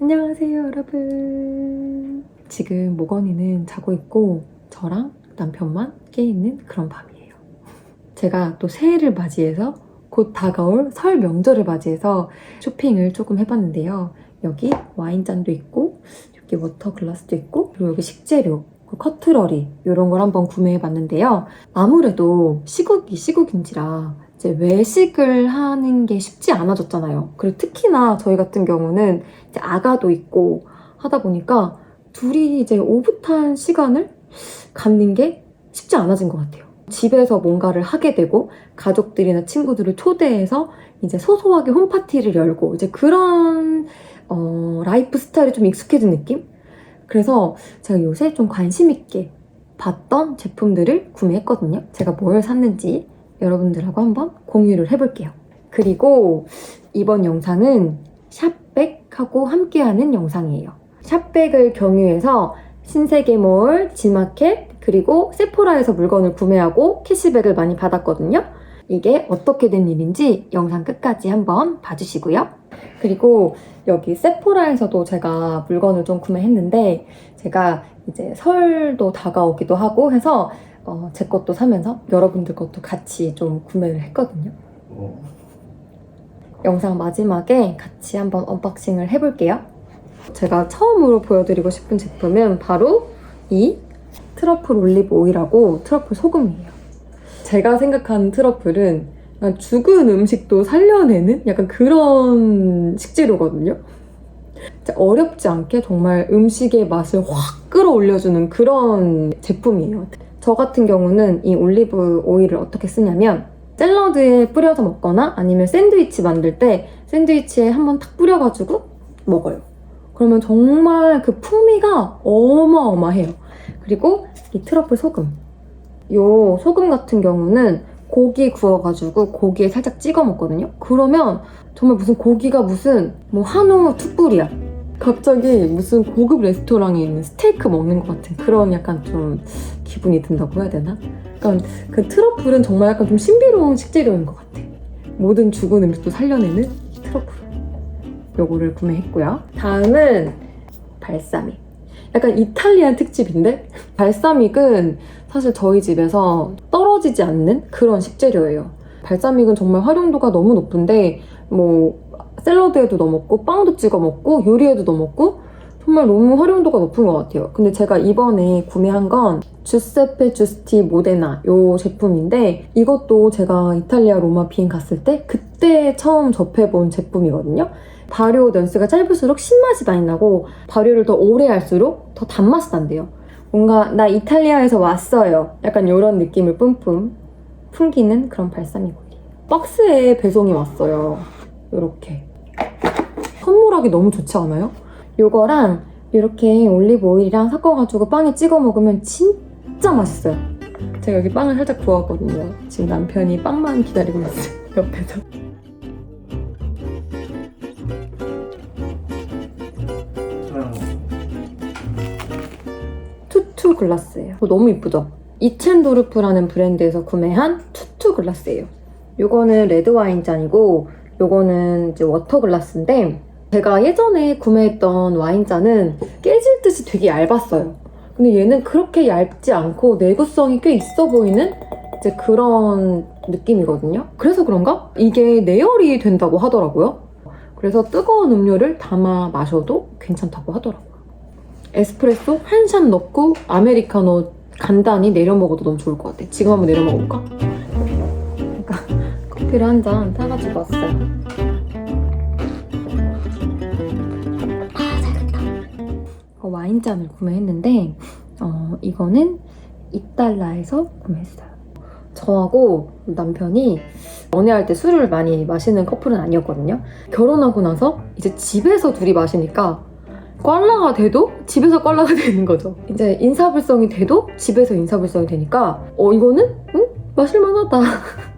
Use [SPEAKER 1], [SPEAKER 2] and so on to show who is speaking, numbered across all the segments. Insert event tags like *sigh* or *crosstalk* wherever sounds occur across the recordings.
[SPEAKER 1] 안녕하세요, 여러분. 지금 모건이는 자고 있고 저랑 남편만 깨 있는 그런 밤이에요. 제가 또 새해를 맞이해서 곧 다가올 설 명절을 맞이해서 쇼핑을 조금 해봤는데요. 여기 와인잔도 있고 여기 워터 글라스도 있고 그리고 여기 식재료 그 커트러리 이런 걸 한번 구매해봤는데요. 아무래도 시국이 시국인지라 이제 외식을 하는 게 쉽지 않아졌잖아요. 그리고 특히나 저희 같은 경우는 이제 아가도 있고 하다 보니까 둘이 이제 오붓한 시간을 갖는 게 쉽지 않아진 것 같아요. 집에서 뭔가를 하게 되고 가족들이나 친구들을 초대해서 이제 소소하게 홈파티를 열고 이제 그런 어, 라이프 스타일이 좀 익숙해진 느낌? 그래서 제가 요새 좀 관심 있게 봤던 제품들을 구매했거든요. 제가 뭘 샀는지 여러분들하고 한번 공유를 해볼게요. 그리고 이번 영상은 샵백하고 함께하는 영상이에요. 샵백을 경유해서 신세계몰, 지마켓, 그리고 세포라에서 물건을 구매하고 캐시백을 많이 받았거든요. 이게 어떻게 된 일인지 영상 끝까지 한번 봐주시고요. 그리고 여기 세포라에서도 제가 물건을 좀 구매했는데 제가 이제 설도 다가오기도 하고 해서 어, 제 것도 사면서 여러분들 것도 같이 좀 구매를 했거든요. 영상 마지막에 같이 한번 언박싱을 해볼게요. 제가 처음으로 보여드리고 싶은 제품은 바로 이 트러플 올리브 오일하고 트러플 소금이에요. 제가 생각하는 트러플은 약간 죽은 음식도 살려내는 약간 그런 식재료거든요. 어렵지 않게 정말 음식의 맛을 확 끌어올려주는 그런 제품이에요. 저 같은 경우는 이 올리브 오일을 어떻게 쓰냐면 샐러드에 뿌려서 먹거나 아니면 샌드위치 만들 때 샌드위치에 한번 탁 뿌려가지고 먹어요. 그러면 정말 그 풍미가 어마어마해요. 그리고 이 트러플 소금. 요 소금 같은 경우는 고기 구워가지고 고기에 살짝 찍어 먹거든요. 그러면 정말 무슨 고기가 무슨 뭐 한우 툭불이야. 갑자기 무슨 고급 레스토랑에 있는 스테이크 먹는 것 같은 그런 약간 좀 기분이 든다고 해야 되나? 그러니까 그 트러플은 정말 약간 좀 신비로운 식재료인 것 같아. 모든 죽은 음식도 살려내는 트러플. 요거를 구매했고요. 다음은 발사믹. 약간 이탈리안 특집인데 *laughs* 발사믹은 사실 저희 집에서 떨어지지 않는 그런 식재료예요. 발사믹은 정말 활용도가 너무 높은데 뭐 샐러드에도 넣어 먹고 빵도 찍어 먹고 요리에도 넣어 먹고 정말 너무 활용도가 높은 것 같아요. 근데 제가 이번에 구매한 건 주세페 주스티 모데나 요 제품인데 이것도 제가 이탈리아 로마 비행 갔을 때 그때 처음 접해본 제품이거든요. 발효 연수가 짧을수록 신맛이 많이 나고 발효를 더 오래 할수록 더 단맛이 난대요. 뭔가 나 이탈리아에서 왔어요. 약간 이런 느낌을 뿜뿜 풍기는 그런 발사믹이에요. 박스에 배송이 왔어요. 이렇게 선물하기 너무 좋지 않아요? 요거랑 이렇게 올리브 오일이랑 섞어가지고 빵에 찍어 먹으면 진짜 맛있어요. 제가 여기 빵을 살짝 구웠거든요. 지금 남편이 빵만 기다리고 있어요. *laughs* 옆에서. 투투 글라스예요. 어, 너무 이쁘죠? 이첸도르프라는 브랜드에서 구매한 투투 글라스예요. 요거는 레드 와인 잔이고 요거는 이제 워터 글라스인데 제가 예전에 구매했던 와인잔은 깨질 듯이 되게 얇았어요. 근데 얘는 그렇게 얇지 않고 내구성이 꽤 있어 보이는 이제 그런 느낌이거든요. 그래서 그런가? 이게 내열이 된다고 하더라고요. 그래서 뜨거운 음료를 담아 마셔도 괜찮다고 하더라고요. 에스프레소 한 샷 넣고 아메리카노 간단히 내려 먹어도 너무 좋을 것 같아. 지금 한번 내려 먹어볼까? 커피를 한 잔 타가지고 왔어요. 어, 와인잔을 구매했는데 어, 이거는 2달러에서 구매했어요. 저하고 남편이 연애할 때 술을 많이 마시는 커플은 아니었거든요. 결혼하고 나서 이제 집에서 둘이 마시니까 꽐라가 돼도 집에서 꽐라가 *laughs* 되는 거죠. 이제 인사불성이 돼도 집에서 인사불성이 되니까 어 이거는 응? 마실만하다 *laughs*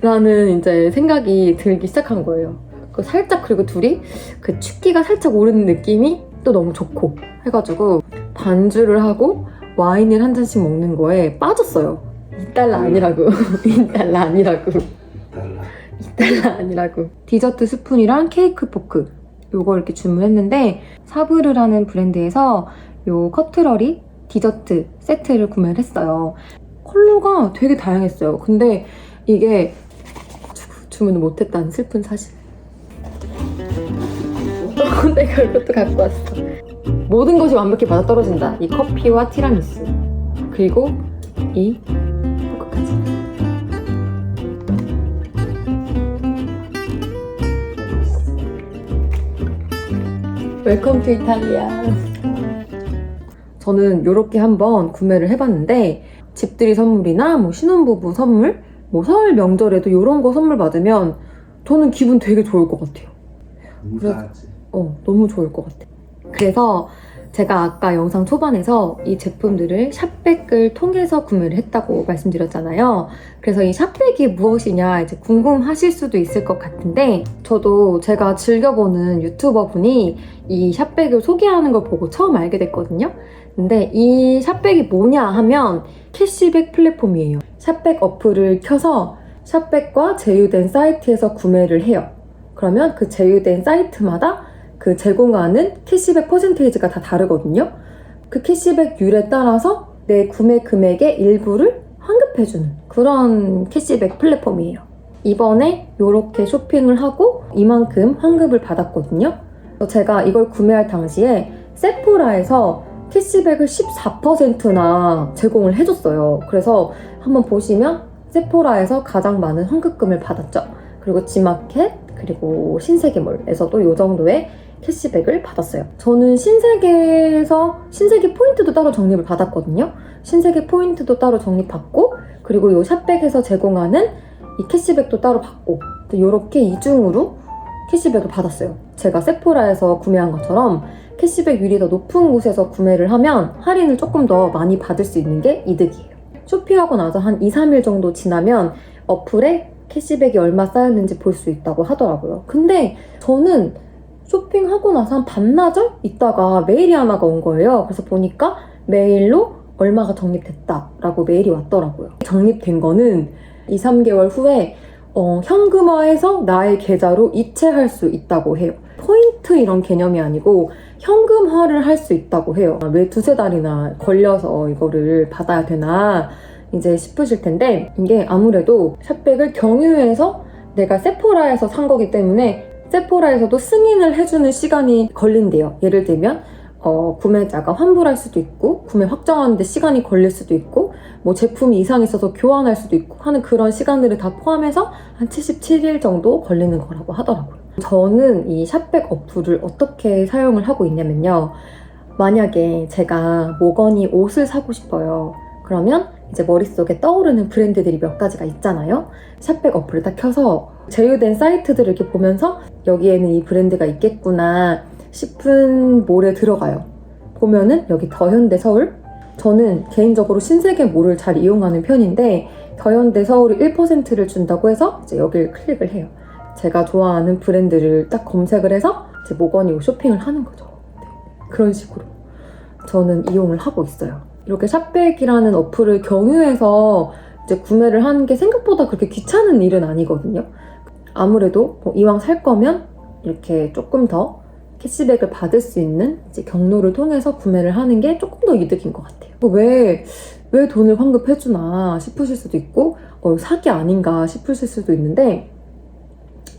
[SPEAKER 1] 라는 이제 생각이 들기 시작한 거예요. 그 살짝 그리고 둘이 그 취기가 살짝 오르는 느낌이 또 너무 좋고 해가지고 반주를 하고 와인을 한 잔씩 먹는 거에 빠졌어요. 2달러 아니라고. *laughs* 2달러 아니라고. 2달러 아니라고. 디저트 스푼이랑 케이크 포크. 요거 이렇게 주문했는데 사브르라는 브랜드에서 요 커트러리 디저트 세트를 구매를 했어요. 컬러가 되게 다양했어요. 근데 이게 주- 주문을 못했다는 슬픈 사실. 어, 내가 이것도 갖고 왔어. 모든 것이 완벽히 맞아떨어진다. 이 커피와 티라미수. 그리고 이 포크까지. 웰컴 투 이탈리아. 저는 이렇게 한번 구매를 해봤는데 집들이 선물이나 뭐 신혼부부 선물, 뭐 설 명절에도 이런 거 선물 받으면 저는 기분 되게 좋을 것 같아요.
[SPEAKER 2] 인사하지.
[SPEAKER 1] 어, 너무 좋을 것 같아. 그래서 제가 아까 영상 초반에서 이 제품들을 샵백을 통해서 구매를 했다고 말씀드렸잖아요. 그래서 이 샵백이 무엇이냐 이제 궁금하실 수도 있을 것 같은데 저도 제가 즐겨보는 유튜버 분이 이 샵백을 소개하는 걸 보고 처음 알게 됐거든요. 근데 이 샵백이 뭐냐 하면 캐시백 플랫폼이에요. 샵백 어플을 켜서 샵백과 제휴된 사이트에서 구매를 해요. 그러면 그 제휴된 사이트마다 그 제공하는 캐시백 퍼센테이지가 다 다르거든요. 그 캐시백률에 따라서 내 구매 금액의 일부를 환급해주는 그런 캐시백 플랫폼이에요. 이번에 이렇게 쇼핑을 하고 이만큼 환급을 받았거든요. 제가 이걸 구매할 당시에 세포라에서 캐시백을 14%나 제공을 해줬어요. 그래서 한번 보시면 세포라에서 가장 많은 환급금을 받았죠. 그리고 지마켓, 그리고 신세계몰에서도 이 정도의 캐시백을 받았어요. 저는 신세계에서 신세계 포인트도 따로 적립을 받았거든요. 신세계 포인트도 따로 적립받고 그리고 이 샵백에서 제공하는 이 캐시백도 따로 받고 이렇게 이중으로 캐시백을 받았어요. 제가 세포라에서 구매한 것처럼 캐시백률이 더 높은 곳에서 구매를 하면 할인을 조금 더 많이 받을 수 있는 게 이득이에요. 쇼핑하고 나서 한 2, 3일 정도 지나면 어플에 캐시백이 얼마 쌓였는지 볼 수 있다고 하더라고요. 근데 저는 쇼핑하고 나서 한 반나절 있다가 메일이 하나가 온 거예요. 그래서 보니까 메일로 얼마가 적립됐다라고 메일이 왔더라고요. 적립된 거는 2, 3개월 후에 어, 현금화해서 나의 계좌로 이체할 수 있다고 해요. 포인트 이런 개념이 아니고 현금화를 할 수 있다고 해요. 왜 두세 달이나 걸려서 이거를 받아야 되나 이제 싶으실 텐데 이게 아무래도 샵백을 경유해서 내가 세포라에서 산 거기 때문에 세포라에서도 승인을 해주는 시간이 걸린대요. 예를 들면 어, 구매자가 환불할 수도 있고 구매 확정하는데 시간이 걸릴 수도 있고 뭐 제품이 이상 있어서 교환할 수도 있고 하는 그런 시간들을 다 포함해서 한 77일 정도 걸리는 거라고 하더라고요. 저는 이 샵백 어플을 어떻게 사용을 하고 있냐면요. 만약에 제가 모건이 옷을 사고 싶어요. 그러면 이제 머릿속에 떠오르는 브랜드들이 몇 가지가 있잖아요. 샵백 어플을 딱 켜서 제휴된 사이트들을 이렇게 보면서 여기에는 이 브랜드가 있겠구나 싶은 몰에 들어가요. 보면은 여기 더현대 서울. 저는 개인적으로 신세계 몰을 잘 이용하는 편인데 더현대 서울이 1%를 준다고 해서 이제 여기를 클릭을 해요. 제가 좋아하는 브랜드를 딱 검색을 해서 이제 모건이 쇼핑을 하는 거죠. 네. 그런 식으로 저는 이용을 하고 있어요. 이렇게 샵백이라는 어플을 경유해서 이제 구매를 하는 게 생각보다 그렇게 귀찮은 일은 아니거든요. 아무래도 뭐 이왕 살 거면 이렇게 조금 더 캐시백을 받을 수 있는 경로를 통해서 구매를 하는 게 조금 더 이득인 것 같아요. 왜, 왜 돈을 환급해주나 싶으실 수도 있고, 어, 사기 아닌가 싶으실 수도 있는데,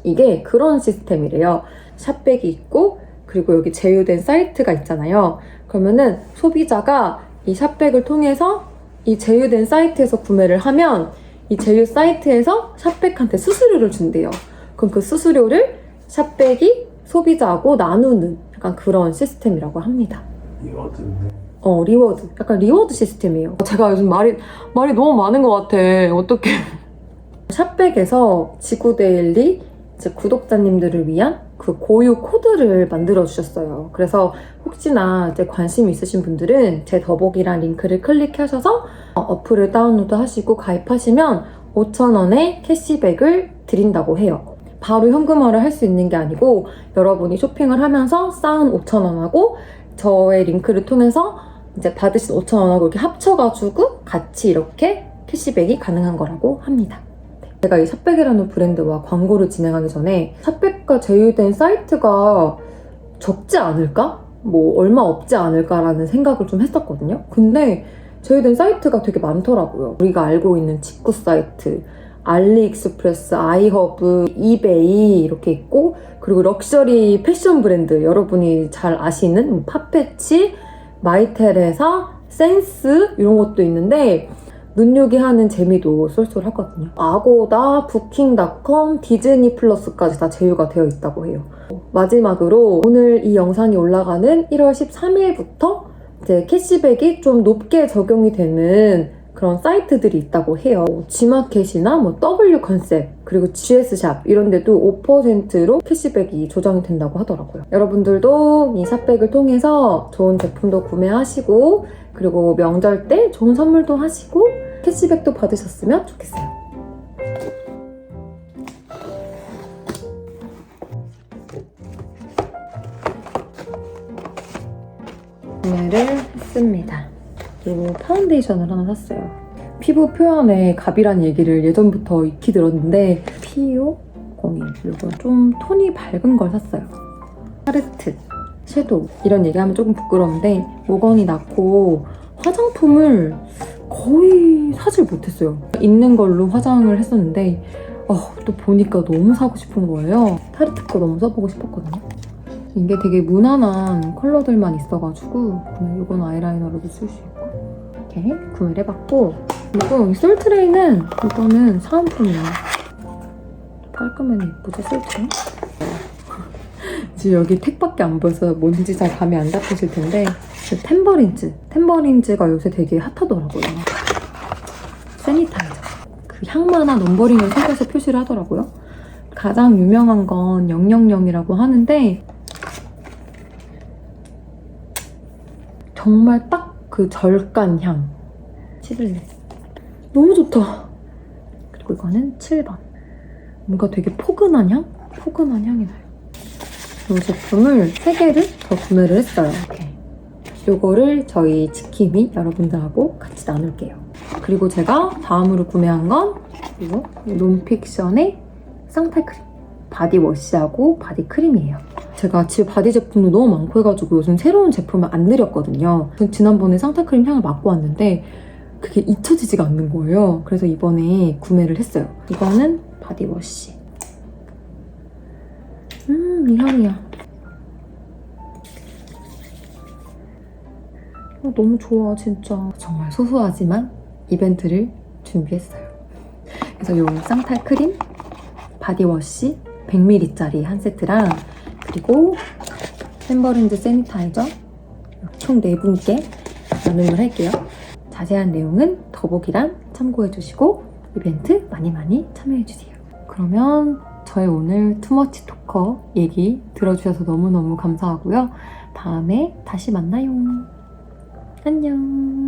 [SPEAKER 1] 이게 그런 시스템이래요. 샵백이 있고, 그리고 여기 제휴된 사이트가 있잖아요. 그러면은 소비자가 이 샵백을 통해서 이 제휴된 사이트에서 구매를 하면 이 제휴 사이트에서 샵백한테 수수료를 준대요. 그럼 그 수수료를 샵백이 소비자하고 나누는 약간 그런 시스템이라고 합니다.
[SPEAKER 2] 이거든데.
[SPEAKER 1] 어, 리워드. 약간 리워드 시스템이에요. 제가 요즘 말이, 말이 너무 많은 것 같아. 어떡해. *laughs* 샵백에서 지구데일리 이제 구독자님들을 위한 그 고유 코드를 만들어 주셨어요. 그래서 혹시나 이제 관심 있으신 분들은 제 더보기란 링크를 클릭하셔서 어, 어플을 다운로드 하시고 가입하시면 5,000원의 캐시백을 드린다고 해요. 바로 현금화를 할 수 있는 게 아니고 여러분이 쇼핑을 하면서 쌓은 5,000원하고 저의 링크를 통해서 이제 받으신 5,000원하고 이렇게 합쳐가지고 같이 이렇게 캐시백이 가능한 거라고 합니다. 제가 이 샷백이라는 브랜드와 광고를 진행하기 전에 샷백과 제휴된 사이트가 적지 않을까? 뭐 얼마 없지 않을까라는 생각을 좀 했었거든요. 근데 제휴된 사이트가 되게 많더라고요. 우리가 알고 있는 직구 사이트, 알리익스프레스, 아이허브, 이베이 이렇게 있고 그리고 럭셔리 패션 브랜드 여러분이 잘 아시는 뭐 파페치, 마이테레사, 센스 이런 것도 있는데 눈요기 하는 재미도 쏠쏠하거든요. 아고다, 부킹닷컴, 디즈니 플러스까지 다 제휴가 되어 있다고 해요. 마지막으로 오늘 이 영상이 올라가는 1월 13일부터 이제 캐시백이 좀 높게 적용이 되는 그런 사이트들이 있다고 해요. G마켓이나 뭐 W 컨셉 그리고 GS샵 이런 데도 5%로 캐시백이 조정이 된다고 하더라고요. 여러분들도 이 샵백을 통해서 좋은 제품도 구매하시고 그리고 명절 때 좋은 선물도 하시고 캐시백도 받으셨으면 좋겠어요. 구매를 했습니다. 그리고 파운데이션을 하나 샀어요. 피부 표현에 갑이란 얘기를 예전부터 익히 들었는데 피오 01 이거 좀 톤이 밝은 걸 샀어요. 파레트, 섀도우 이런 얘기하면 조금 부끄러운데 모건이 낳고 화장품을 거의 사질 못했어요. 있는 걸로 화장을 했었는데 어, 또 보니까 너무 사고 싶은 거예요. 타르트 거 너무 써보고 싶었거든요. 이게 되게 무난한 컬러들만 있어가지고 그냥 이건 아이라이너로도 쓸 수 있고 이렇게 구매를 해봤고 그리고 이 솔트레이는 이거는 사은품이에요. 깔끔하게 예쁘죠 솔트레이? 지금 여기 택밖에 안 보여서 뭔지 잘 감이 안 잡히실 텐데 그 템버린즈 템버린즈가 요새 되게 핫하더라고요. 세니타이저 그 향마나 넘버링을 속에서 표시를 하더라고요. 가장 유명한 건 000이라고 하는데 정말 딱 그 절간 향. 11렙. 너무 좋다. 그리고 이거는 7번. 뭔가 되게 포근한 향? 포근한 향이 나요. 이 제품을 3개를 더 구매를 했어요. 이렇게. 요거를 저희 지킴이 여러분들하고 같이 나눌게요. 그리고 제가 다음으로 구매한 건 이거 롬픽션의 쌍탈 크림. 바디 워시하고 바디 크림이에요. 제가 집에 바디 제품도 너무 많고 해가지고 요즘 새로운 제품을 안 들였거든요. 전 지난번에 상타크림 향을 맡고 왔는데 그게 잊혀지지가 않는 거예요. 그래서 이번에 구매를 했어요. 이거는 바디 워시. 음, 이 향이야. 어, 너무 좋아, 진짜. 정말 소소하지만 이벤트를 준비했어요. 그래서 이 쌍탈 크림, 바디워시 100ml짜리 한 세트랑 그리고 템버린즈 세니타이저 총 4분께 나눔을 할게요. 자세한 내용은 더보기란 참고해주시고 이벤트 많이 많이 참여해주세요. 그러면 저의 오늘 투머치 토커 얘기 들어주셔서 너무너무 감사하고요. 다음에 다시 만나요. 안녕.